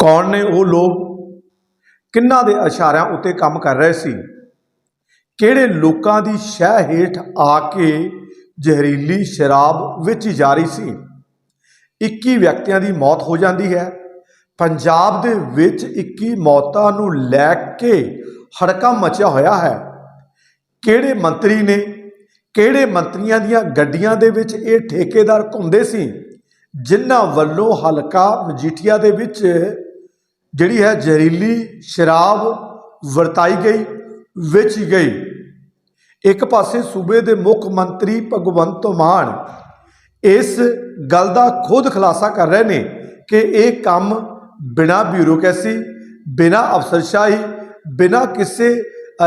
ਕੌਣ ਨੇ ਉਹ ਲੋਕ? ਕਿੰਨਾਂ ਦੇ ਇਸ਼ਾਰਿਆਂ ਉੱਤੇ ਕੰਮ ਕਰ ਰਹੇ ਸੀ? ਕਿਹੜੇ ਲੋਕਾਂ ਦੀ ਸ਼ਹਿ ਹੇਠ ਆ ਕੇ ਜ਼ਹਿਰੀਲੀ ਸ਼ਰਾਬ ਵੇਚੀ ਜਾ ਰਹੀ ਸੀ? 21 ਵਿਅਕਤੀਆਂ ਦੀ ਮੌਤ ਹੋ ਜਾਂਦੀ ਹੈ। ਪੰਜਾਬ ਦੇ ਵਿੱਚ 21 ਮੌਤਾਂ ਨੂੰ ਲੈ ਕੇ ਹੜਕਾ ਮਚਿਆ ਹੋਇਆ ਹੈ। ਕਿਹੜੇ ਮੰਤਰੀ ਨੇ? ਕਿਹੜੇ ਮੰਤਰੀਆਂ ਦੀਆਂ ਗੱਡੀਆਂ ਦੇ ਵਿੱਚ ਇਹ ਠੇਕੇਦਾਰ ਘੁੰਮਦੇ ਸੀ? ਜਿਨ੍ਹਾਂ ਵੱਲੋਂ ਹਲਕਾ ਮਜੀਠੀਆ ਦੇ ਵਿੱਚ ਜਿਹੜੀ ਹੈ ਜ਼ਹਿਰੀਲੀ ਸ਼ਰਾਬ ਵਰਤਾਈ ਗਈ, ਵੇਚੀ ਗਈ। ਇੱਕ ਪਾਸੇ ਸੂਬੇ ਦੇ ਮੁੱਖ ਮੰਤਰੀ ਭਗਵੰਤ ਮਾਨ ਇਸ ਗੱਲ ਦਾ ਖੁਦ ਖੁਲਾਸਾ ਕਰ ਰਹੇ ਨੇ ਕਿ ਇਹ ਕੰਮ ਬਿਨਾ ਬਿਊਰੋਕ੍ਰੇਸੀ ਬਿਨਾ ਅਫਸਰਸ਼ਾਹੀ, ਬਿਨਾ ਕਿਸੇ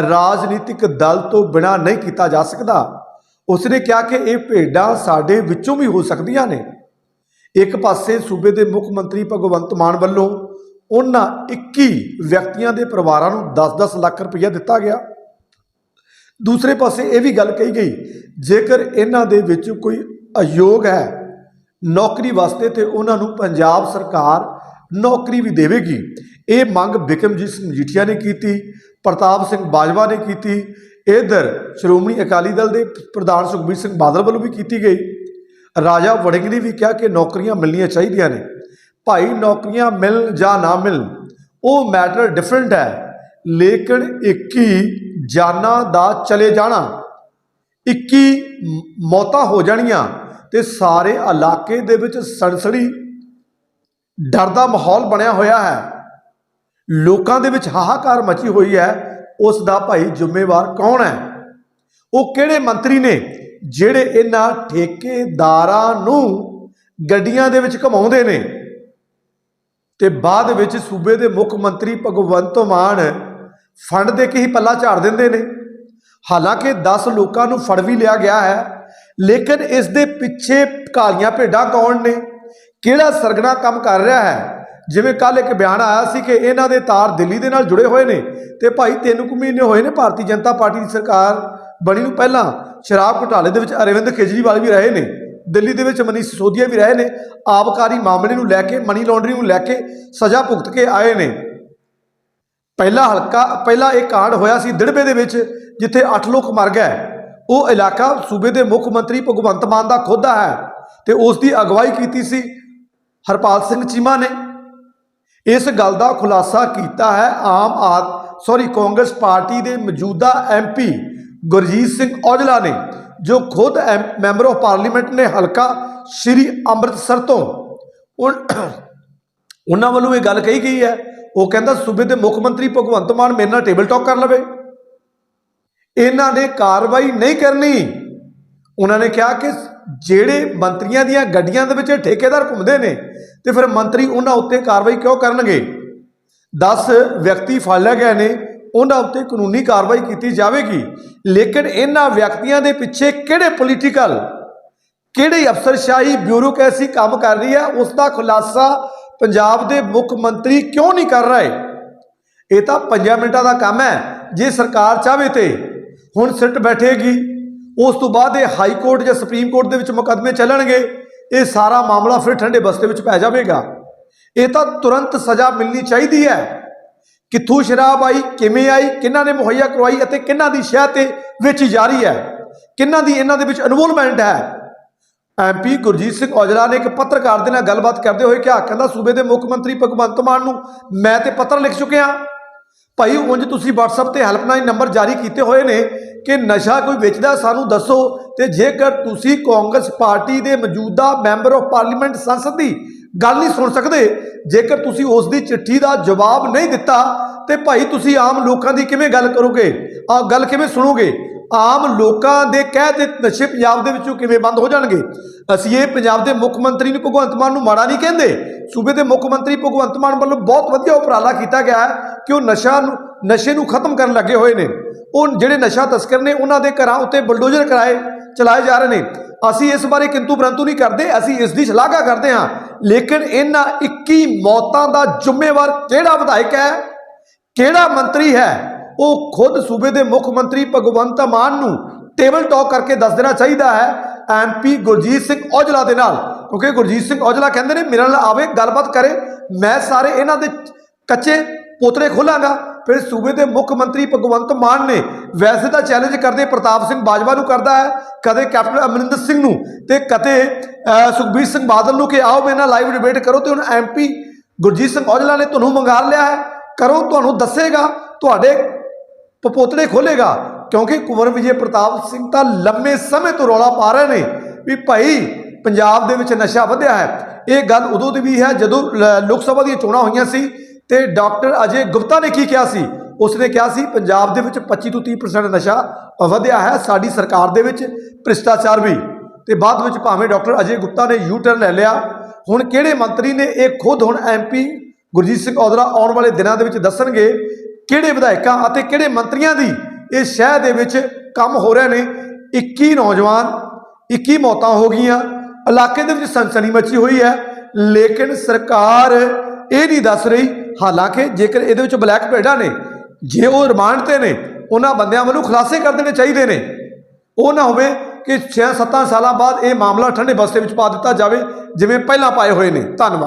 ਰਾਜਨੀਤਿਕ ਦਲ ਤੋਂ ਬਿਨਾ ਨਹੀਂ ਕੀਤਾ ਜਾ ਸਕਦਾ। ਉਸਨੇ ਕਿਹਾ ਕਿ ਇਹ ਭੇਡਾਂ ਸਾਡੇ ਵਿੱਚੋਂ ਵੀ ਹੋ ਸਕਦੀਆਂ ਨੇ। ਇੱਕ ਪਾਸੇ ਸੂਬੇ ਦੇ ਮੁੱਖ ਮੰਤਰੀ ਭਗਵੰਤ ਮਾਨ ਵੱਲੋਂ ਉਹਨਾਂ 21 ਵਿਅਕਤੀਆਂ ਦੇ ਪਰਿਵਾਰਾਂ ਨੂੰ 10-10 ਲੱਖ ਰੁਪਈਆ ਦਿੱਤਾ ਗਿਆ। ਦੂਸਰੇ ਪਾਸੇ ਇਹ ਵੀ ਗੱਲ ਕਹੀ ਗਈ, ਜੇਕਰ ਇਹਨਾਂ ਦੇ ਵਿੱਚ ਕੋਈ ਅਯੋਗ ਹੈ ਨੌਕਰੀ ਵਾਸਤੇ ਤੇ ਉਹਨਾਂ ਨੂੰ ਪੰਜਾਬ ਸਰਕਾਰ ਨੌਕਰੀ ਵੀ ਦੇਵੇਗੀ। ਇਹ ਮੰਗ ਬਿਕਮਜੀਤ ਸਿੰਘ ਮਜੀਠੀਆ ਨੇ ਕੀਤੀ, ਪ੍ਰਤਾਪ ਸਿੰਘ ਬਾਜਵਾ ਨੇ ਕੀਤੀ, ਇਧਰ ਸ਼੍ਰੋਮਣੀ ਅਕਾਲੀ ਦਲ ਦੇ ਪ੍ਰਧਾਨ ਸੁਖਬੀਰ ਸਿੰਘ ਬਾਦਲ ਵੱਲੋਂ ਵੀ ਕੀਤੀ ਗਈ। ਰਾਜਾ ਵੜਿੰਗ ਨੇ ਵੀ ਕਿਹਾ ਕਿ ਨੌਕਰੀਆਂ ਮਿਲਣੀਆਂ ਚਾਹੀਦੀਆਂ ਨੇ। ਭਾਈ ਨੌਕਰੀਆਂ ਮਿਲ ਜਾਂ ਨਾ ਮਿਲ, ਉਹ ਮੈਟਰ ਡਿਫਰੈਂਟ ਹੈ। ਲੇਕਿਨ 21 ਜਾਨਾਂ ਦਾ ਚਲੇ ਜਾਣਾ 21 ਮੌਤਾਂ ਹੋ ਜਾਣੀਆਂ ਤੇ ਸਾਰੇ ਇਲਾਕੇ ਦੇ ਵਿੱਚ ਸੜਸੜੀ, ਡਰ ਦਾ ਮਾਹੌਲ ਬਣਿਆ ਹੋਇਆ ਹੈ। ਲੋਕਾਂ ਦੇ ਵਿੱਚ ਹਾਹਾਕਾਰ ਮਚੀ ਹੋਈ ਹੈ, ਉਸ ਦਾ ਭਾਈ ਜ਼ਿੰਮੇਵਾਰ ਕੌਣ ਹੈ? ਉਹ ਕਿਹੜੇ ਮੰਤਰੀ ਨੇ ਜਿਹੜੇ ਇਹਨਾਂ ਠੇਕੇਦਾਰਾਂ ਨੂੰ ਗੱਡੀਆਂ ਦੇ ਵਿੱਚ ਘਮਾਉਂਦੇ ਨੇ? ਤੇ ਬਾਅਦ ਵਿੱਚ ਸੂਬੇ ਦੇ ਮੁੱਖ ਮੰਤਰੀ ਭਗਵੰਤ ਮਾਨ ਫੰਡ ਦੇ ਕੇ ਹੀ ਪੱਲਾ ਝਾੜ ਦਿੰਦੇ ਨੇ। ਹਾਲਾਂਕਿ 10 ਲੋਕਾਂ ਨੂੰ ਫੜ ਵੀ ਲਿਆ ਗਿਆ ਹੈ, ਲੇਕਿਨ ਇਸ ਦੇ ਪਿੱਛੇ ਕਾਲੀਆਂ ਭੇਡਾਂ ਕੌਣ ਨੇ? ਕਿਹੜਾ ਸਰਗਣਾ ਕੰਮ ਕਰ ਰਿਹਾ ਹੈ? ਜਿਵੇਂ ਕੱਲ ਇੱਕ ਬਿਆਨ ਆਇਆ ਸੀ ਕਿ ਇਹਨਾਂ ਦੇ ਤਾਰ ਦਿੱਲੀ ਦੇ ਨਾਲ ਜੁੜੇ ਹੋਏ ਨੇ ਤੇ ਭਾਈ ਤਿੰਨ ਕੁ ਮਹੀਨੇ ਹੋਏ ਨੇ ਭਾਰਤੀ ਜਨਤਾ ਪਾਰਟੀ ਦੀ ਸਰਕਾਰ ਬਣੀ ਨੂੰ ਪਹਿਲਾਂ। ਸ਼ਰਾਬ ਘੁਟਾਲੇ ਦੇ ਵਿੱਚ ਅਰਵਿੰਦ ਕੇਜਰੀਵਾਲ ਵੀ ਰਹੇ ਨੇ। ਦਿੱਲੀ ਦੇ ਵਿੱਚ ਮਨੀਸ਼ ਸਿਸੋਦੀਆ ਵੀ ਰਹੇ ਨੇ, ਆਬਕਾਰੀ ਮਾਮਲੇ ਨੂੰ ਲੈ ਕੇ, ਮਨੀ ਲਾਂਡਰਿੰਗ ਨੂੰ ਲੈ ਕੇ ਸਜ਼ਾ ਭੁਗਤ ਕੇ ਆਏ ਨੇ। ਪਹਿਲਾ ਹਲਕਾ, ਪਹਿਲਾ ਇਹ ਕਾਂਡ ਹੋਇਆ ਸੀ ਦਿੜਬੇ ਦੇ ਵਿੱਚ, ਜਿੱਥੇ 8 ਲੋਕ ਮਰ ਗਏ। ਉਹ ਇਲਾਕਾ ਸੂਬੇ ਦੇ ਮੁੱਖ ਮੰਤਰੀ ਭਗਵੰਤ ਮਾਨ ਦਾ ਖੁਦ ਦਾ ਹੈ ਤੇ ਉਸ ਦੀ ਅਗਵਾਈ ਕੀਤੀ ਸੀ ਹਰਪਾਲ ਸਿੰਘ ਚੀਮਾ ਨੇ। ਇਸ ਗੱਲ ਦਾ ਖੁਲਾਸਾ ਕੀਤਾ ਹੈ ਆਮ ਆਦ ਸੌਰੀ ਕਾਂਗਰਸ ਪਾਰਟੀ ਦੇ ਮੌਜੂਦਾ ਐਮਪੀ ਗੁਰਜੀਤ ਸਿੰਘ ਔਜਲਾ ਨੇ। ਜੋ ਖੁਦ ਐਮ- ਮੈਂਬਰ ਆਫ ਪਾਰਲੀਮੈਂਟ ਨੇ ਹਲਕਾ ਸ਼੍ਰੀ ਅੰਮ੍ਰਿਤਸਰ ਤੋਂ, ਉਨ- ਉਹਨਾਂ ਵੱਲੋਂ ਇਹ ਗੱਲ ਕਹੀ ਗਈ ਹੈ, ਉਹ ਕਹਿੰਦਾ ਸੂਬੇ ਦੇ ਮੁੱਖ ਮੰਤਰੀ ਭਗਵੰਤ ਮਾਨ ਮੇਰੇ ਨਾਲ ਟੇਬਲ ਟਾਕ ਕਰ ਲਵੇ। ਇਹਨਾਂ ਨੇ ਕਾਰਵਾਈ ਨਹੀਂ ਕਰਨੀ। ਉਹਨਾਂ ਨੇ ਕਿਹਾ ਕਿ ਜਿਹੜੇ ਮੰਤਰੀਆਂ ਦੀਆਂ ਗੱਡੀਆਂ ਦੇ ਵਿੱਚ ਠੇਕੇਦਾਰ ਘੁੰਮਦੇ ਨੇ, ਤੇ ਫਿਰ ਮੰਤਰੀ ਉਹਨਾਂ ਉੱਤੇ ਕਾਰਵਾਈ ਕਿਉਂ ਕਰਨਗੇ? 10 ਵਿਅਕਤੀ ਫੜ ਲਏ ਗਏ ਨੇ, ਉਹਨਾਂ ਉੱਤੇ ਕਾਨੂੰਨੀ ਕਾਰਵਾਈ ਕੀਤੀ ਜਾਵੇਗੀ। ਲੇਕਿਨ ਇਹਨਾਂ ਵਿਅਕਤੀਆਂ ਦੇ ਪਿੱਛੇ ਕਿਹੜੇ ਪੋਲੀਟੀਕਲ ਕਿਹੜੀ ਅਫਸਰਸ਼ਾਹੀ ਬਿਊਰੋਕ੍ਰੇਸੀ ਕੰਮ ਕਰ ਰਹੀ ਹੈ ਉਸ ਦਾ ਖੁਲਾਸਾ ਪੰਜਾਬ ਦੇ ਮੁੱਖ ਮੰਤਰੀ ਕਿਉਂ ਨਹੀਂ ਕਰ ਰਹੇ? ਇਹ ਤਾਂ 5 ਮਿੰਟਾਂ ਦਾ ਕੰਮ ਹੈ, ਜੇ ਸਰਕਾਰ ਚਾਹਵੇ ਤੇ। ਹੁਣ ਸਿੱਟ ਬੈਠੇਗੀ, ਉਸ ਤੋਂ ਬਾਅਦ ਇਹ ਹਾਈ ਕੋਰਟ ਜਾਂ ਸੁਪਰੀਮ ਕੋਰਟ ਦੇ ਵਿੱਚ ਮੁਕੱਦਮੇ ਚੱਲਣਗੇ, ਇਹ ਸਾਰਾ ਮਾਮਲਾ ਫਿਰ ਠੰਡੇ ਬਸਤੇ ਵਿੱਚ ਪੈ ਜਾਵੇਗਾ। ਇਹ ਤਾਂ ਤੁਰੰਤ ਸਜ਼ਾ ਮਿਲਣੀ ਚਾਹੀਦੀ ਹੈ। ਕਿੱਥੋਂ ਸ਼ਰਾਬ ਆਈ, ਕਿਵੇਂ ਆਈ, ਕਿਹਨਾਂ ਨੇ ਮੁਹੱਈਆ ਕਰਵਾਈ ਅਤੇ ਕਿਹਨਾਂ ਦੀ ਸ਼ਹਿ ਤੇ ਵੇਚੀ ਜਾ ਰਹੀ ਹੈ? ਕਿਹਨਾਂ ਦੀ ਇਹਨਾਂ ਦੇ ਵਿੱਚ ਇਨਵੋਲਵਮੈਂਟ ਹੈ? ਐਮਪੀ ਗੁਰਜੀਤ ਸਿੰਘ ਔਜਲਾ ਨੇ ਇੱਕ ਪੱਤਰਕਾਰ ਦੇ ਨਾਲ ਗੱਲਬਾਤ ਕਰਦੇ ਹੋਏ ਕਿਹਾ, ਕਹਿੰਦਾ, ਸੂਬੇ ਦੇ ਮੁੱਖ ਮੰਤਰੀ ਭਗਵੰਤ ਮਾਨ ਨੂੰ ਮੈਂ ਤੇ ਪੱਤਰ ਲਿਖ ਚੁੱਕਿਆ ਭਾਈ, ਉਂਝ ਤੁਸੀਂ WhatsApp ਤੇ ਹੈਲਪਲਾਈਨ ਨੰਬਰ ਜਾਰੀ ਕੀਤੇ ਹੋਏ ਨੇ ਕਿ ਨਸ਼ਾ ਕੋਈ ਵੇਚਦਾ ਸਾਨੂੰ ਦੱਸੋ। ਤੇ ਜੇਕਰ ਤੁਸੀਂ ਕਾਂਗਰਸ ਪਾਰਟੀ ਦੇ ਮੌਜੂਦਾ ਮੈਂਬਰ ਆਫ ਪਾਰਲੀਮੈਂਟ ਸੰਸਦ ਦੀ ਗੱਲ ਨਹੀਂ ਸੁਣ ਸਕਦੇ। ਜੇਕਰ ਤੁਸੀਂ ਉਸ ਦੀ ਚਿੱਠੀ ਦਾ ਜਵਾਬ ਨਹੀਂ ਦਿੱਤਾ, ਤੇ ਭਾਈ ਤੁਸੀਂ ਆਮ ਲੋਕਾਂ ਦੀ ਕਿਵੇਂ ਗੱਲ ਕਰੋਗੇ? ਆ ਗੱਲ ਕਿਵੇਂ ਸੁਣੋਗੇ? ਆਮ ਲੋਕਾਂ ਦੇ ਕਹਿ ਦੇ ਨਸ਼ੇ ਪੰਜਾਬ ਦੇ ਵਿੱਚੋਂ ਕਿਵੇਂ ਬੰਦ ਹੋ ਜਾਣਗੇ? ਅਸੀਂ ਇਹ ਪੰਜਾਬ ਦੇ ਮੁੱਖ ਮੰਤਰੀ ਨੂੰ ਭਗਵੰਤ ਮਾਨ ਨੂੰ ਮਾੜਾ ਨਹੀਂ ਕਹਿੰਦੇ। ਸੂਬੇ ਦੇ ਮੁੱਖ ਮੰਤਰੀ ਭਗਵੰਤ ਮਾਨ ਵੱਲੋਂ ਬਹੁਤ ਵਧੀਆ ਉਪਰਾਲਾ ਕੀਤਾ ਗਿਆ ਹੈ ਕਿ ਉਹ ਨਸ਼ਾ ਨੂੰ, ਨਸ਼ੇ ਨੂੰ ਖਤਮ ਕਰਨ ਲੱਗੇ ਹੋਏ ਨੇ। ਉਹ ਜਿਹੜੇ ਨਸ਼ਾ ਤਸਕਰ ਨੇ, ਉਹਨਾਂ ਦੇ ਘਰਾਂ ਉੱਤੇ ਬਲਡੋਜ਼ਰ ਕਰਾਏ, ਚਲਾਏ ਜਾ ਰਹੇ ਨੇ। ਅਸੀਂ ਇਸ ਬਾਰੇ ਕਿੰਤੂ ਪਰੰਤੂ ਨਹੀਂ ਕਰਦੇ, ਅਸੀਂ ਇਸ ਦੀ ਸ਼ਲਾਘਾ ਕਰਦੇ ਹਾਂ। ਲੇਕਿਨ ਇਹਨਾਂ 21 ਮੌਤਾਂ ਦਾ ਜ਼ਿੰਮੇਵਾਰ ਕਿਹੜਾ ਵਿਧਾਇਕ ਹੈ? ਕਿਹੜਾ ਮੰਤਰੀ ਹੈ? ਉਹ ਖੁਦ ਸੂਬੇ ਦੇ ਮੁੱਖ ਮੰਤਰੀ ਭਗਵੰਤ ਮਾਨ ਨੂੰ ਟੇਬਲ ਟਾਕ ਕਰਕੇ ਦੱਸ ਦੇਣਾ ਚਾਹੀਦਾ ਹੈ ਐਮਪੀ ਗੁਰਜੀਤ ਸਿੰਘ ਔਜਲਾ ਦੇ ਨਾਲ। ਕਿਉਂਕਿ ਗੁਰਜੀਤ ਸਿੰਘ ਔਜਲਾ ਕਹਿੰਦੇ ਨੇ, ਮੇਰੇ ਨਾਲ ਆਵੇ, ਗੱਲਬਾਤ ਕਰੇ। ਮੈਂ ਸਾਰੇ ਇਹਨਾਂ ਦੇ ਕੱਚੇ ਪੋਤਰੇ ਖੋਲਾਂਗਾ। ਫਿਰ ਸੂਬੇ ਦੇ ਮੁੱਖ ਮੰਤਰੀ ਭਗਵੰਤ ਮਾਨ ਨੇ ਵੈਸੇ ਤਾਂ ਚੈਲੰਜ ਕਰਦੇ ਪ੍ਰਤਾਪ ਸਿੰਘ ਬਾਜਵਾ ਨੂੰ ਕਰਦਾ ਹੈ, ਕਦੇ ਕੈਪਟਨ ਅਮਰਿੰਦਰ ਸਿੰਘ ਨੂੰ ਤੇ ਕਦੇ ਸੁਖਬੀਰ ਸਿੰਘ ਬਾਦਲ ਨੂੰ ਕਿ ਆਓ ਮੇਰੇ ਨਾਲ ਲਾਈਵ ਡਿਬੇਟ ਕਰੋ ਤੇ ਹੁਣ ਐਮਪੀ ਗੁਰਜੀਤ ਸਿੰਘ ਔਜਲਾ ਨੇ ਤੁਹਾਨੂੰ ਮੰਗਾ ਲਿਆ ਹੈ। ਕਰੋ, ਤੁਹਾਨੂੰ ਦੱਸੇਗਾ, ਤੁਹਾਡੇ ਪਪੋਤੜੇ ਖੋਲੇਗਾ ਕਿਉਂਕਿ ਕੁੰਵਰ ਵਿਜੇ ਪ੍ਰਤਾਪ ਸਿੰਘ ਤਾਂ ਲੰਮੇ ਸਮੇਂ ਤੋਂ ਰੌਲਾ ਪਾ ਰਹੇ ਨੇ ਵੀ ਭਾਈ ਪੰਜਾਬ ਦੇ ਵਿੱਚ ਨਸ਼ਾ ਵਧਿਆ ਹੈ। ਇਹ ਗੱਲ ਉਦੋਂ ਦੀ ਵੀ ਹੈ ਜਦੋਂ ਲ- ਲੋਕ ਸਭਾ ਦੀਆਂ ਚੋਣਾਂ ਹੋਈਆਂ ਸੀ ਤੇ ਡਾਕਟਰ ਅਜੇ ਗੁਪਤਾ ਨੇ ਕੀ ਕਿਹਾ ਸੀ? ਉਸਨੇ ਕਿਹਾ ਸੀ, ਪੰਜਾਬ ਦੇ ਵਿੱਚ 25 ਤੋਂ 30% ਨਸ਼ਾ ਵਧਿਆ ਹੈ, ਸਾਡੀ ਸਰਕਾਰ ਦੇ ਵਿੱਚ ਭ੍ਰਿਸ਼ਟਾਚਾਰ ਵੀ। ਤੇ ਬਾਅਦ ਵਿੱਚ ਭਾਵੇਂ ਡਾਕਟਰ ਅਜੇ ਗੁਪਤਾ ਨੇ ਯੂ ਟਰਨ ਲੈ ਲਿਆ, ਹੁਣ ਕਿਹੜੇ ਮੰਤਰੀ ਨੇ ਇਹ ਖੁਦ ਹੁਣ ਐਮਪੀ ਗੁਰਜੀਤ ਸਿੰਘ ਔਦਰਾ ਆਉਣ ਵਾਲੇ ਦਿਨਾਂ ਦੇ ਵਿੱਚ ਦੱਸਣਗੇ ਕਿਹੜੇ ਵਿਧਾਇਕਾਂ ਅਤੇ ਕਿਹੜੇ ਮੰਤਰੀਆਂ ਦੀ ਇਹ ਸ਼ਹਿਰ ਦੇ ਵਿੱਚ ਕੰਮ ਹੋ ਰਹੇ ਨੇ 21 ਨੌਜਵਾਨ 21 ਮੌਤਾਂ ਹੋ ਗਈਆਂ, ਇਲਾਕੇ ਦੇ ਵਿੱਚ ਸਨਸਨੀ ਮੱਚੀ ਹੋਈ ਹੈ, ਲੇਕਿਨ ਸਰਕਾਰ ਇਹ ਨਹੀਂ ਦੱਸ ਰਹੀ, ਹਾਲਾਂਕਿ ਜੇਕਰ ਇਹਦੇ ਵਿੱਚ ਬਲੈਕ ਭੇਡਾਂ ਨੇ, ਜੇ ਉਹ ਰਿਮਾਂਡ ਤੇ ਨੇ, ਉਹਨਾਂ ਬੰਦਿਆਂ ਵੱਲੋਂ ਖੁਲਾਸੇ ਕਰ ਦੇਣੇ ਚਾਹੀਦੇ ਨੇ। ਉਹ ਨਾ ਹੋਵੇ ਕਿ 6-7 ਸਾਲਾਂ ਬਾਅਦ ਇਹ ਮਾਮਲਾ ਠੰਡੇ ਬਸਤੇ ਵਿੱਚ ਪਾ ਦਿੱਤਾ ਜਾਵੇ, ਜਿਵੇਂ ਪਹਿਲਾਂ ਪਾਏ ਹੋਏ ਨੇ। ਧੰਨਵਾਦ।